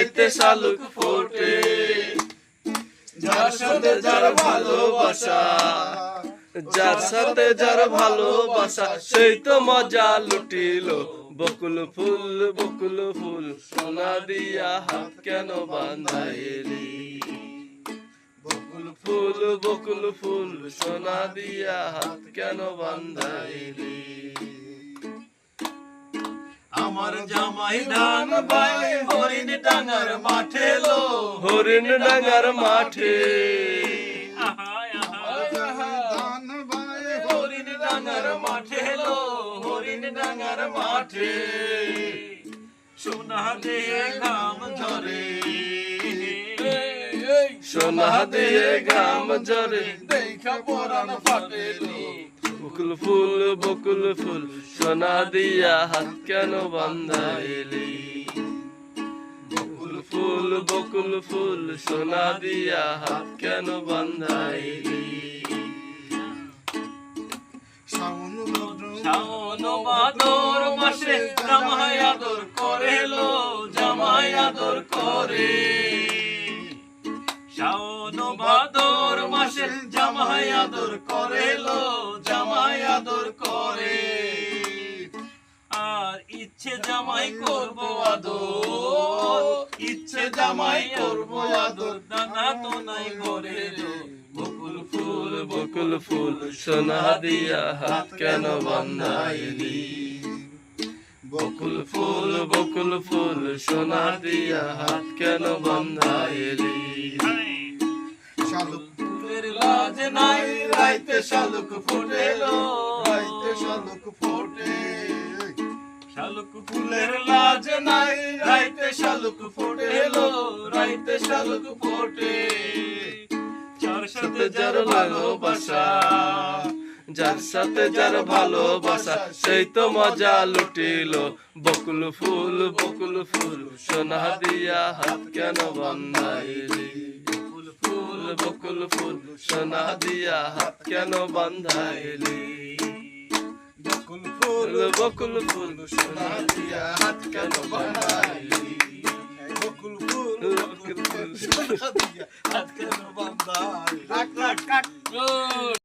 রাইতে শালুক ফোটে। যার সাথে যার ভালোবাসা, যার সাথে যার ভালোবাসা, সেই তো মজা লুটিল। বকুল ফুল বকুল ফুল, সোনা দিয়া হাত কেন বান্ধাইলি বকুল ফুল বকুল ফুল, সোনা দিয়া হাত কেন বান্ধাইলি আমার জামাই ধান বাই মাঠে লো হরিণ ডাঙ্গার মাঠে হরিণ মাঠে লো হরিণ ডাঙ্গার মাঠে সোনা দিয়ে ঘাম ঝরে সোনা দিয়ে ঘাম জরে দেখা পরান ফাটেলো বকুল ফুল বকুল ফুল সোনা দিয়া হাত কেন বান্ধাইলি ফুল সোনা দিয়া হাত কেন বান্ধাইলি? শাওন ভাদর মাসে জামাই আদর করে লো জামাই আদর করে। শাওন ভাদর মাসে জামাই আদর করে লো ইচ্ছে জামাই করব আদর, ইচ্ছে জামাই করব আদর। দানা তো নাই ঘরে বকুল ফুল বকুল ফুল সোনা দিয়া হাত কেন বান্ধাইলি? বকুল ফুল বকুল ফুল সোনা দিয়া হাত কেন বান্ধাইলি? শালুক লাজ নাই, রাইতে শালুক ফুটেলো, রাইতে শালুক ফোটে শালুক ফুলের লাজ নাই, রাইতে শালুক ফুটেলো রাইতে শালুক ফোটে। চার সাথে যার ভালোবাসা, যার সাথে যার ভালোবাসা, সেই তো মজা লুটিল। বকুল ফুল বকুল ফুল, সোনা দিয়া হাত কেন ফুল, বকুল ফুল, সোনা দিয়া হাত কেন বান্ধাইলি? বকুল ফুল বকুল ফুল সোনা দিয়া হাত কেন বানাইলি হ্যাঁ, বকুল ফুল বকুল ফুল সোনা দিয়া হাত কেন বানাইলি রাখ রাখ কাট